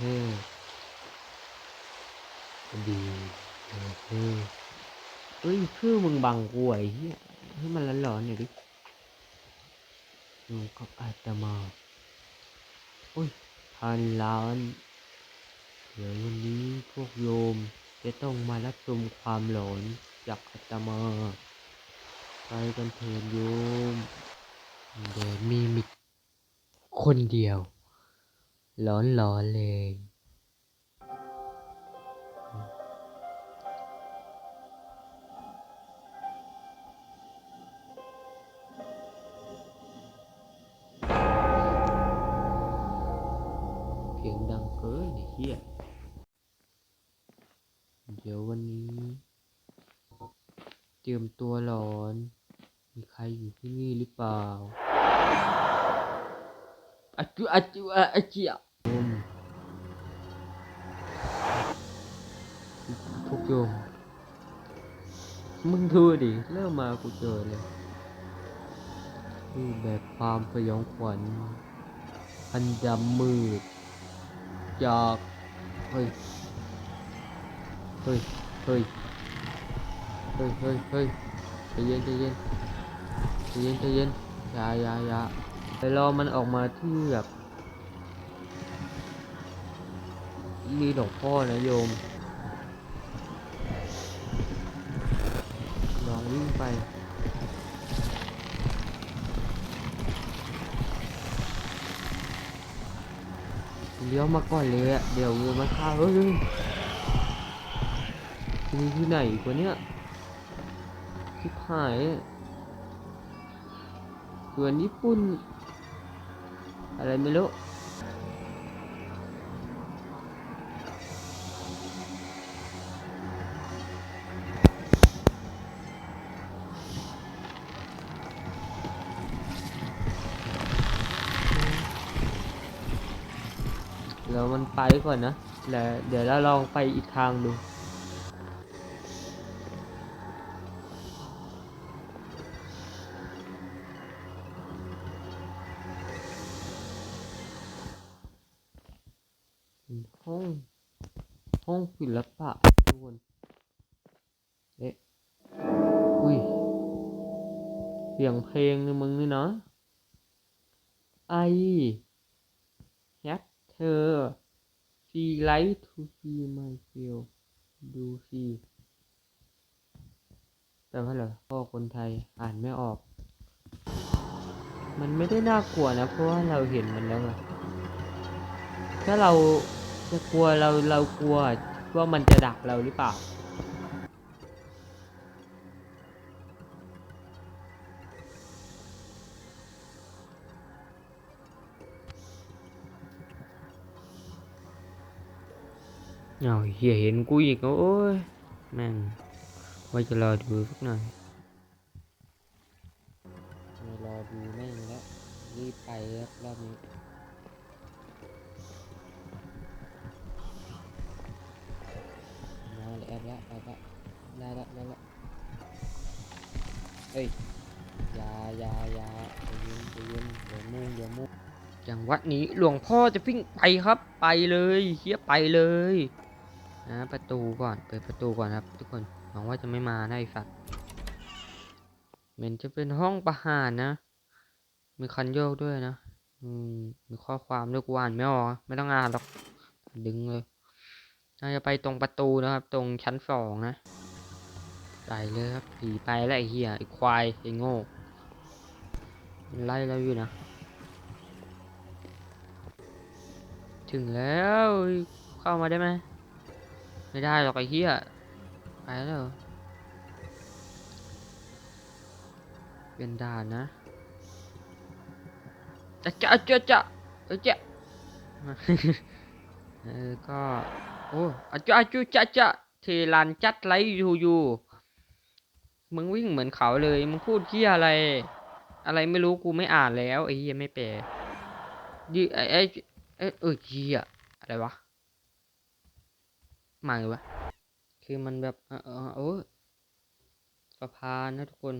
เฮ้ดีเออเฮ้เอ้ยคือมึงบังกูไอ้เหี้ยให้มันร้อนๆหน่อยดิอยู่กับอาตมาโอ้ยพันล้านเดี๋ยววันนี้พวกโยมจะต้องมารับชมความหลอนจากอาตมาไปกันเถิดโยมเดยวมีมิคนเดียว หลอนหลอนๆเลย เสียงดังเกินไอ้เหี้ย เดี๋ยววันนี้ เตรียมตัวหลอน มีใครอยู่ที่นี่หรือเปล่าอะจุอะจุอะอะเจีย โยมมึงดูดิ เริ่มมากูเจอเลยรูปแบบความสยองขวัญพันดำมืด จาก เฮ้ย เฮ้ย เฮ้ย เฮ้ย เฮ้ยเฮ้ยใจเย็นใจเย็นใจเย็นใจเย็นยายายาไปรอมันออกมาที่แบบมีหลวงพ่อนะโยม ลองวิ่ง ไป เลี้ยวมาก่อนเลยอะเดี๋ยวงูมันฆ่าเฮ้ยเฮ้ยที่นี่ที่ไหนกวะเนี่ยชิบหายเกือนญี่ปุ่น อะไรไม่รู้ ก่อนนะแล้วเดี๋ยวเราลองไปอีกทางดู ห้อง ห้องศิลปะทุกคนเอ๊ะอุ้ยเสียงเพลงในมึงนี่เนาะไอแฮกเธอ she like to see my feel ดูซีแปลว่าอะไรพ่อคนไทยอ่านไม่ออก มันไม่ได้น่ากลัวนะ เพราะว่าเราเห็นมันแล้วไงถ้าเราจะกลัวเราเรากลัวว่ามันจะดักเราหรือเปล่า เอาเหี้ยเห็นกูอีกโอ้ยแม่งไว่าจะรอดูสักหน่อยไม่รอดูแม่งแล้วรีบไปครับรอบนี้มาเลยแอบละแอบละได้ละได้ละเฮ้ยยายายาใจเย็นใจเย็นเดี๋ยวมุ่งเดี๋ยวมุ่งจังหวัดนี้หลวงพ่อจะวิ่งไปครับ ไปเลยเฮียไปเลย นะประตูก่อน เปิดประตูก่อนครับ ทุกคน หวังว่าจะไม่มานะไอ้สัตว์เหมือนจะเป็นห้องประหารนะ มีคันโยกด้วยนะ อืม มีข้อความด้วยกูอ่านไม่ออกไม่ต้องอ่านหรอก ดึงเลยน่าจะไปตรงประตูนะครับ ตรงชั้นสองนะ ไปเลยครับ ผีไปแล้วไอ้เหี้ย ไอ้ควาย ไอ้โง่มันไล่เราอยู่นะ ถึงแล้ว เข้ามาได้ไหม ไม่ได้หรอกไอ้เหี้ยไปแล้วเป็นด่านนะจะจะจะจะเออจะเออก็โอ้อาจูอาจูจะจะเทลันจัดไลท์อยู่อยู่มึงวิ่งเหมือนเขาเลย มึงพูดเที่ยอะไร อะไรไม่รู้กูไม่อ่านแล้วไอ้เหี้ยไม่แปลดิไอ้ไอ้ไอ้เออเหี้ยอะไรวะ มาไงวะ คือมันแบบเออเออโอ้สะพานนะทุกคน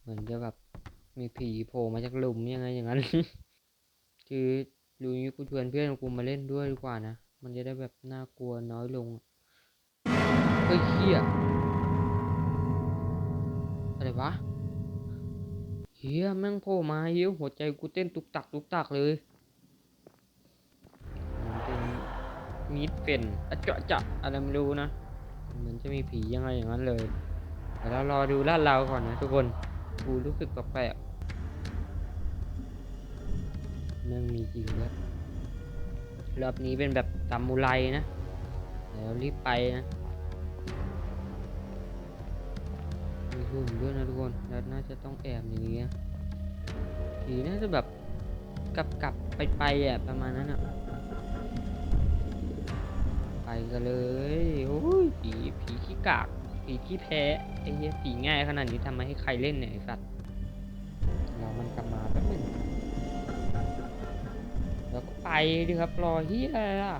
เหมือนจะแบบมีผีโผล่มาจากหลุมยังไงอย่างนั้น คือดูนี้กูชวนเพื่อนกูมาเล่นด้วยดีกว่านะ มันจะได้แบบน่ากลัวน้อยลงเฮ้ยเฮียอะไรวะเฮียแม่งโผล่มาเฮียหัวใจกูเต้นตุกตักตุกตักเลยมันเป็น มีดเป็นอะเจาะจะอะไรไม่รู้นะเหมือนจะมีผียังไงอย่างนั้นเลยแต่เรารอดูลาดเราก่อนนะทุกคนกูรู้สึกแปลกๆแม่งมีจริงแล้วยรอบนี้เป็นแบบซามูไรนะเดี๋ยวรีบไปนะมีหุ่นด้วยนะทุกคนแล้วน่าจะต้องแอบอย่างนี้นะผีน่าจะแบบกลับกลับไปไปอะประมาณนั้นอะ กันเลยโอ้ยผีผีขี้กากผีขี้แพ้ไอ้เหี้ยผีง่ายขนาดนี้ทำไมให้ใครเล่นเนี่ยไอ้สัตว์เรามันกลับมาแป๊บนึงแล้วก็ไปดิครับรอเฮียอะไรล่ะ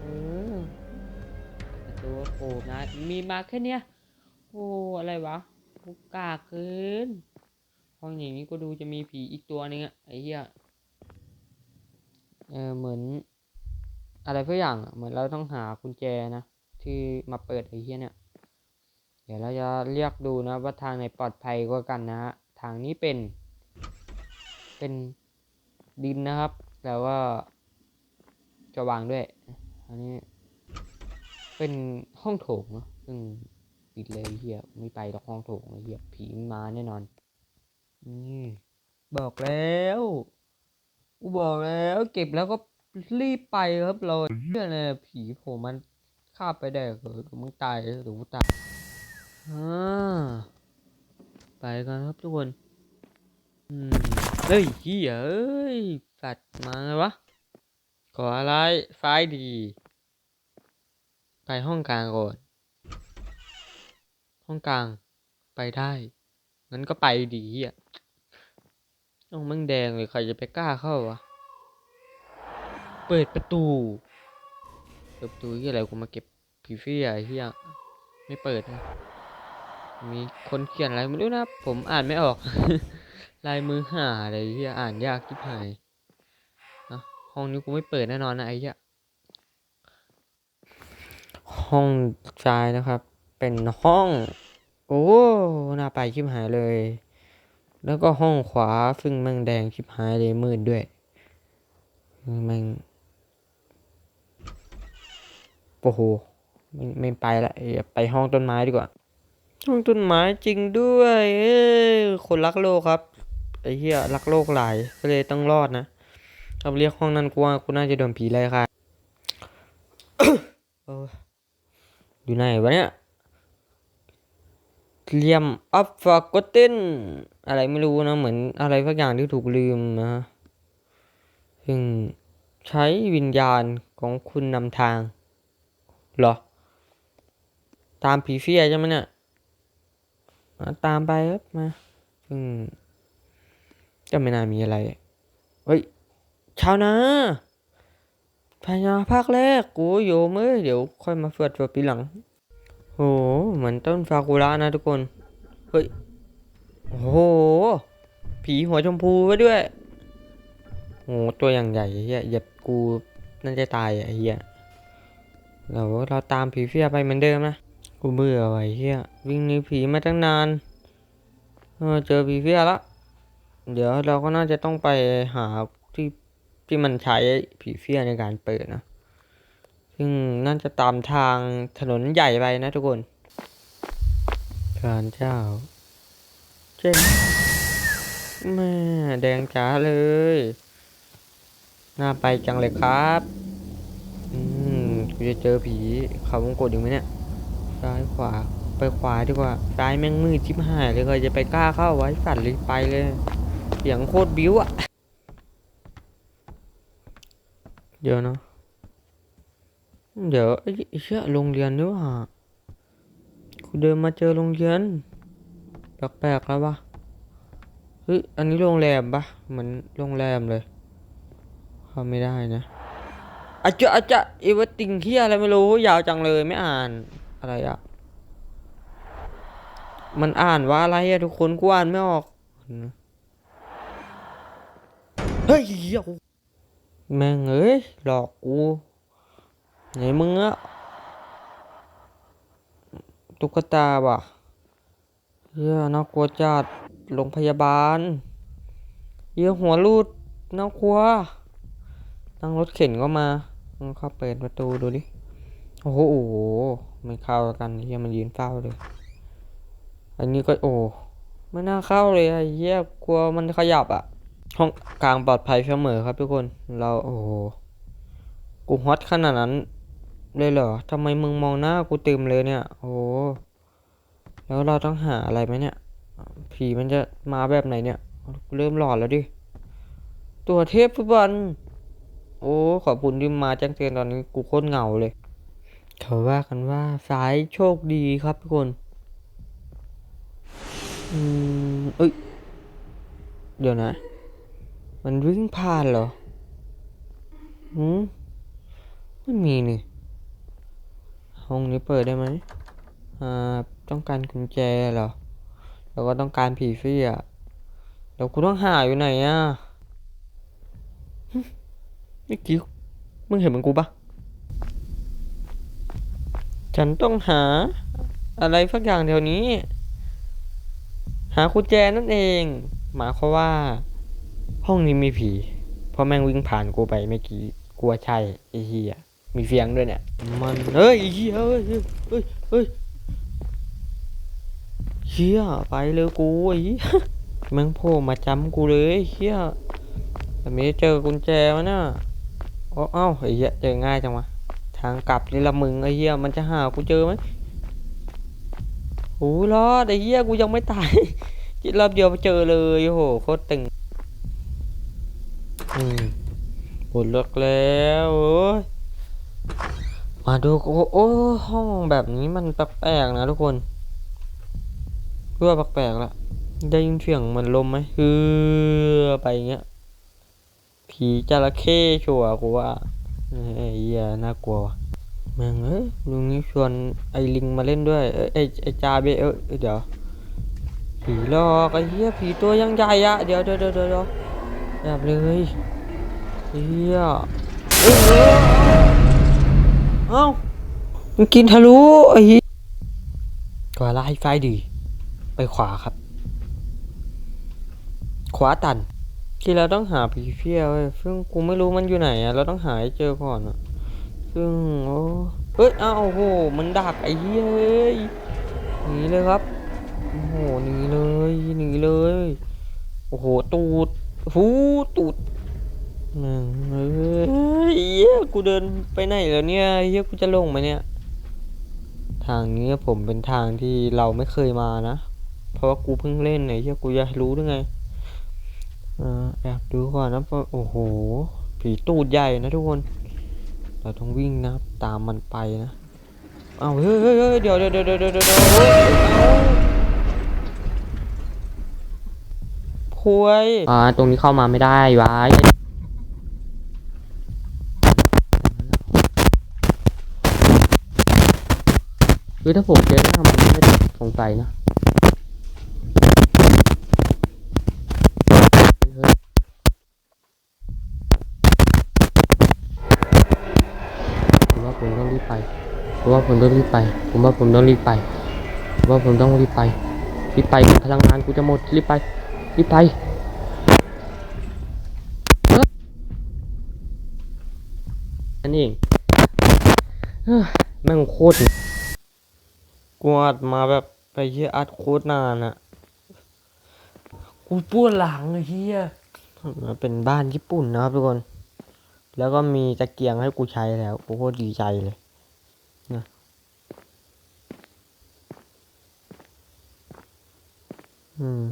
เออตัวโผล่นะมีมาแค่เนี้ยโอ้อะไรวะกูกากเกินห้องอย่างนี้ก็ดูจะมีผีอีกตัวนึงอะไอ้เหี้ยเออเหมือน อะไรสักออย่างเหมือนเราต้องหากุญแจนะ ที่มาเปิดไอ้เหี้ยเนี่ย เดี๋ยวเราจะเรียกดูนะว่าทางไหนปลอดภัยกว่ากันนะฮะทางนี้เป็น เป็นดินนะครับ แต่ว่าจะวางด้วย อันนี้ เป็นห้องโถงเนะซึ่งปิดเลยเฮียไม่ไปหรอกห้องโถงเฮียผีมันมาแน่นอนนี่บอกแล้ว กูบอกแล้ว เก็บแล้วก็ รีบไปครับเราเชื่อเลยผีโผล่มันข้าบไปได้เหรอเดี๋ยวมึงตายเดี๋ยวกูตายอ่าไปกันครับทุกคนอืมเฮ้ยเฮียเอ้ยสัตว์มาไงวะ ขออะไรไฟล์ดี ไปห้องกลางก่อน ห้องกลาง ไปได้ งั้นก็ไปดีเฮียต้องมึงแดงเลยใครจะไปกล้าเข้าวะ เปิดประตูเปิดประตูที่อะไรกูมาเก็บผีเฟี้ยไอ้เฮียไม่เปิดนะมีคนเขียนอะไรไม่รู้นะผมอ่านไม่ออก ลายมือห่าอะไรเฮียอ่านยากทิบหายนะห้องนี้กูไม่เปิดแน่นอนนะไอ้เหี้ยห้องชายนะครับ เป็นห้อง โอ้หน่าไปชิบหายเลย แล้วก็ห้องขวาซึ่งแมงแดงชิบหายเลยมืดด้วยแมง โอ้โหไม่ไม่ไปละไปห้องต้นไม้ดีกว่า ห้องต้นไม้จริงด้วยเอ้คนรักโลกครับไอ้เหี้ยรักโลกหลายก็เลยต้องรอดนะถ้าเรียกห้องนั้นกูว่ากูน่าจะโดนผีไล่ค่ะอยู่ไหนวะเนี่ยเลียมอัฟฟากเตนอะไรไม่รู้นะ เหมือนอะไรสักอย่างที่ถูกลืมนะซึ่งใช้วิญญาณของคุณนำทาง เหรอ ตามผีเฟี้ยใช่ไหมเนี่ยมาตามไปครับมาซึ่งก็ไม่น่ามีอะไร เฮ้ย ชาวนาพญาภาคแรกกูโยมเอ้ยเดี๋ยวค่อยมาเฟือดเฟือปีหลัง โห เหมือนต้นฟากุระนะทุกคน เฮ้ย โอ้โห ผีหัวชมพูไว้ด้วย โห ตัวอย่างใหญ่เฮียเหยียบกูน่าจะตายอะไอ้เฮีย เราเราตามผีเฟี้ยไปเหมือนเดิมนะ กูเบื่อว่ะไอ้เฮียวิ่งหนีผีมาตั้งนานเออเจอผีเฟี้ยละ เดี๋ยวเราก็น่าจะต้องไปหาที่ที่มันใช้ผีเฟี้ยในการเปิดนะ ซึ่งน่าจะตามทางถนนใหญ่ไปนะทุกคนศาลเจ้า เจ๊งแม่แดงจ๋าเลย น่าไปจังเลยครับอืมกู จะเจอผีเขาวงกดอีกไหมเนี่ย ซ้ายขวา ไปขวาดีกว่า ซ้ายแม่งมืดชิบหายเลยใครจะไปกล้าเข้าไว้ฝันเลยไปเลย เสียงโคตรบิ้วอะเดี๋ยวนะ เดี๋ยวไอ้เชี่ยโรงเรียนด้วยว่ะกูเดินมาเจอโรงเรียน แปลกๆแล้ววะเฮ้ย อันนี้โรงแรมปะเหมือนโรงแรมเลยเข้าไม่ได้นะ อาจจะอาจจะอีวติงเฮียอะไรไม่รู้ยาวจังเลยไม่อ่านอะไรอะมันอ่านว่าอะไรอะทุกคนกูอ่านไม่ออก เฮ้ยเยแม่งเอ้ยหลอกกูไหนมึงอะตุ๊กตาว่ะเฮียน่ากลัวจัดโรงพยาบาลเฮียหัวรูดน่ากลัวนั่งรถเข็นก็มา เข้าเปิดประตูดูดิ โอ้โหโอ้โหไม่เข้ากันเฮียมันยืนเฝ้าเลย อันนี้ก็โอ้ไม่น่าเข้าเลยไอ้เฮียกลัวมันขยับอะห้องกลางปลอดภัยเสมอครับทุกคน เราโอ้โห กูฮอตขนาดนั้น เลยเหรอทำไมมึงมองหน้ากูเต็มเลยเนี่ย โอ้โหแล้วเราต้องหาอะไรไหมเนี่ย ผีมันจะมาแบบไหนเนี่ยกูเริ่มหลอนแล้วดิ ตัวเทพฟุตบอล โอ้ ขอบคุณที่มาแจ้งเตือนตอนนี้กูโคตรเหงาเลย เขาว่ากันว่าสายโชคดีครับทุกคน อืมเอ้ย เดี๋ยวนะ มันวิ่งผ่านเหรอหืมไม่มีนี่ ห้องนี้เปิดได้ไหมอ่า ต้องการกุญแจเหรอ แล้วก็ต้องการผีเสื้อแล้วกูต้องหาอยู่ไหนอะ เมื่อกี้มึงเห็นเหมือนกูปะฉันต้องหาอะไรสักอย่างแถวนี้ หากุญแจนั่นเอง หมายความว่า ห้องนี้มีผีเพราะแม่งวิ่งผ่านกูไปเมื่อกี้กลัวใช่ไอ้เหี้ยมีเสียงด้วยเนี่ย มันเฮ้ยไอ้เหี้ยเฮ้ยเฮ้ยเฮ้ยเฮียไปเลยกูไอ้เฮียแม่งโผล่มาจำกูเลยเหี้ยแต่ไม่เจอกุญแจวะเนี่ย อ้เอ้าไอ้เหี้ยเจอง่ายจังวะทางกลับนี่ละมึงไอ้เหี้ยมันจะหากูเจอไหมโอ้รอดไอ้เหี้ยกูยังไม่ตายจิตรอบเดียวเจอเลยโอ้โหโคตรตึงอืมปวดเลิกแล้วโอ้ยมาดูโอ้โอ้ห้องแบบนี้มันแปลกๆนะทุกคนเพื่อแปลกๆละได้ยินเสียงเหมือนลมไหมฮือไปอย่างเงี้ย ผีจระเข้ชัวกูว่าเอ้ยเหี้ยน่ากลัวแม่งเอ้ยลุงนี้ชวนไอ้ลิงมาเล่นด้วยเอ้ยไอ้ไอ้จาเบเอ้ยเดี๋ยวผีหลอกไอ้เหี้ยผีตัวยังใหญ่อะเดี๋ยวเดี๋ยวเดี๋ยวเดี๋ยวแบบเลยเหี้ยเอ้ยเอ้ยเอ้ามันกินทะลุไอ้เหี้ยก็ไล่ไฟดี ไปขวาครับ ขวาตัน ที่เราต้องหาผีเฟี้ยเว้ยซึ่งกูไม่รู้มันอยู่ไหนอะเราต้องหาให้เจอก่อนอะซึ่งโอ้เฮ้ยอ้าวโอ้โหมันดักไอ้เหี้ยเอ้ยหนีเลยครับโอ้โหหนีเลยหนีเลยโอ้โหตูดหูตูดแม่งเอ้ยเหี้ยกูเดินไปไหนแล้วเนี่ยเฮียกูจะลงไหมเนี่ยทางนี้ผมเป็นทางที่เราไม่เคยมานะ เพราะว่ากูเพิ่งเล่นไอ้เฮียกูอยากรู้ด้วยไง เออแอบดูก่อนนะโอ้โห ผีตูดใหญ่นะทุกคน เราต้องวิ่งนะตามมันไปนะ เอาเฮ้ยเฮ้ยเดี๋ยวเดี๋ยวเดี๋ยวเดี๋ยวเดี๋ยวเดี๋ยวเฮ้ยเอาพวยอ่า ตรงนี้เข้ามาไม่ได้วายคือถ้าผมเจอหน้ามันไม่สงสัยนะเฮ้ย ผมต้องรีบไปผมว่าผมต้องรีบไป ผมว่าผมต้องรีบไปผมว่าผมต้องรีบไปรีบไปพลังงานกูจะหมดรีบไปรีบไปเอ้ออันนี้เองเฮ้ยแม่งโคตรกูอัดมาแบบไปเฮียอัดโคตรนานอะกูปวดหลังเลยเฮียมันเป็นบ้านญี่ปุ่นนะครับทุกคน แล้วก็มีตะเกียงให้กูใช้แล้วกูโคตรดีใจเลยอืม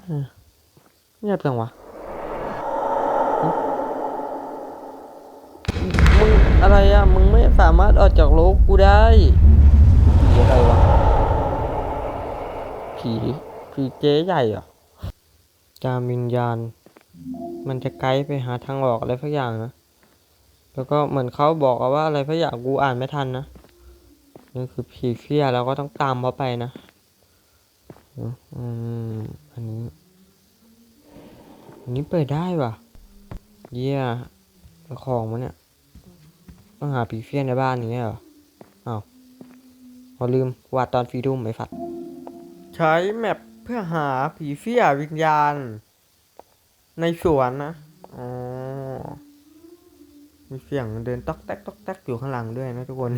อะเงียบจังวะฮะมึง อะไรอะ มึงไม่สามารถออกจากโลกกูได้ผีอะไรวะผีผีเจ๊ใหญ่เหรอจามวิญญาณ มันจะไกด์ไปหาทางออกอะไรสักอย่างนะ แล้วก็เหมือนเขาบอกอะว่าอะไรพระอยากกูอ่านไม่ทันนะนี่คือผีเฟียเราก็ต้องตามเขาไปนะ อืมอันนี้ อันนี้เปิดได้ว่ะ เยี่ยเป็นของมันเนี่ย ต้องหาผีเฟียในบ้านอย่างเงี้ยเหรออ้าวพอลืมวาดตอนฟรีดุมไอ้ฝัดใช้แมปเพื่อหาผีเฟียวิญญาณ ในสวนนะอ๋อมีเสียงเดินต๊อกแต๊กต๊อกแต๊กอยู่ข้างหลังด้วยนะทุกคน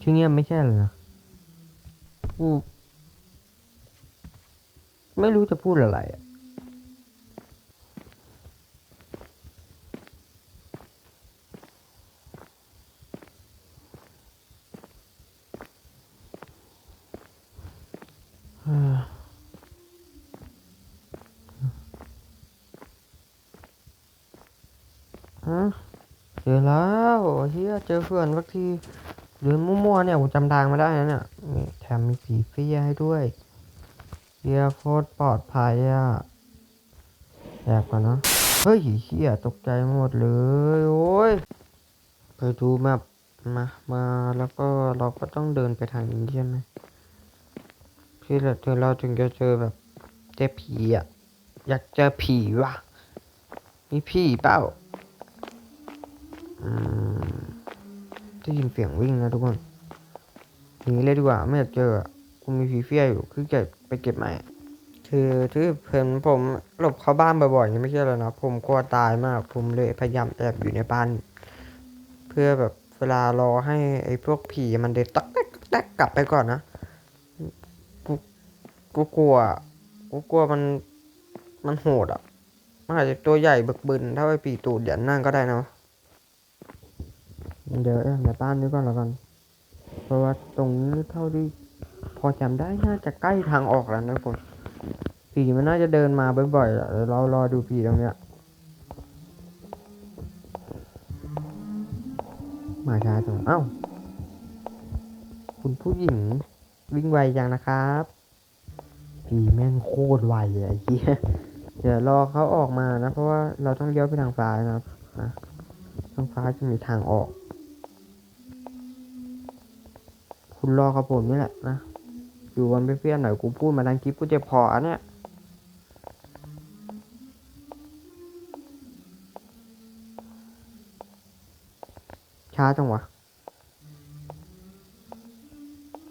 ที่เงียบไม่ใช่เหรอนะกูไม่รู้จะพูดอะไรอะฮะเจอแล้วเฮียเจอเพื่อนสักที เดินมั่วๆเนี่ยผมจำทางมาได้นะเนี่ยแถมมีผีเฟียให้ด้วยเฮียโคตรปลอดภัยอะแอบก่อนนะเฮ้ยเฮียตกใจหมดเลยโอ้ยไปดูแมพมามาแล้วก็เราก็ต้องเดินไปทางนี้ใช่ไหมที่เราถึงเราถึงจะเจอแบบเจอผีอะอยากเจอผีว่ะมีผีเปล่าอืม ได้ยินเสียงวิ่งนะทุกคนหนีเลยดีกว่าไม่อยากเจอกูมีผีเฟียอยู่คือเก็บไปเก็บใหม่คือที่เพื่อนผมหลบเข้าบ้านบ่อยๆนี่ไม่ใช่แล้วนะผมกลัวตายมาก ผมเลยพยายามแอบอยู่ในบ้าน เพื่อแบบเวลารอให้ไอ้พวกผีมันเดินตักแตกตักกลับไปก่อนนะกูกูกลัวกูกลัวมันมันโหดอะมันอาจจะตัวใหญ่บึกบึนเท่าไอ้ปีตูดยันนั่งก็ได้นะ เดี๋ยวแอบในบ้านนี้ก่อนแล้วกัน เพราะว่าตรงนี้เท่าที่พอจำได้น่าจะใกล้ทางออกแล้วนะทุกคนผีมันน่าจะเดินมาบ่อยๆอะเรารอดูผีตรงเนี้ยมาช้าจังเอ้า คุณผู้หญิงวิ่งไวจังนะครับ ผีแม่งโคตรไวเลยไอ้เหี้ยเดี๋ยวรอเขาออกมานะ เพราะว่าเราต้องเลี้ยวไปทางซ้ายนะครับนะทางซ้ายจะมีทางออก คุณรอกับผมนี่แหละนะ อยู่วันเพื่อนๆหน่อยกูพูดมาดังคลิปกูจะพออันเนี้ยช้าจังวะ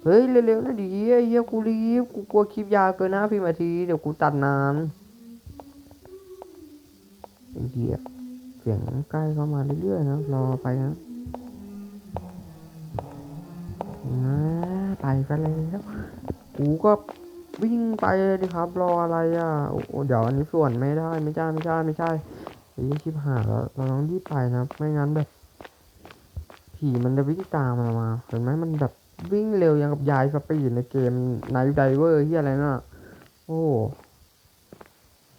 เฮ้ย เร็วๆนะดิไอ้เหี้ยกูรีบ กูกลัวคลิปยาวเกินหน้าพี่นาที เดี๋ยวกูตัดนานเหี้ยเสียงใกล้เข้ามาเรื่อยๆนะ รอไปนะ ไปกันแล้วกูก็วิ่งไปเลยดิครับ รออะไรอะโอ้เดี๋ยวอันนี้ส่วนไม่ได้ไม่ใช่ไม่ใช่ไม่ใช่ไอ้คลิปหายแล้วเราต้องรีบไปนะไม่งั้นแบบผีมันจะวิ่งตามเรามาเห็นไหมมันแบบวิ่งเร็วอย่างกับยายสปีดในเกมไนท์ไดเวอร์ที่อะไรน่ะโอ้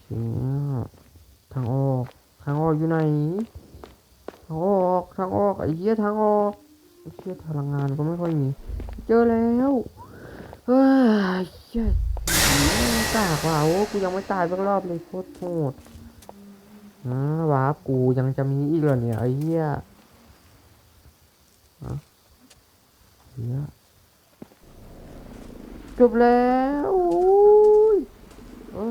เชี่ยทางออกทางออกอยู่ไหนทางออกทางออกไอ้เหี้ยทางออกไอ้เหี้ยพลังงานก็ไม่ค่อยมี เจอแล้วเฮ้ยตากว่าโอ้กูยังไม่ตายสักรอบเลยโคตรโหดนะวาร์กูยังจะมีอีกเหรอเนี่ยไอ้เหี้ยจบแล้วโอ้ย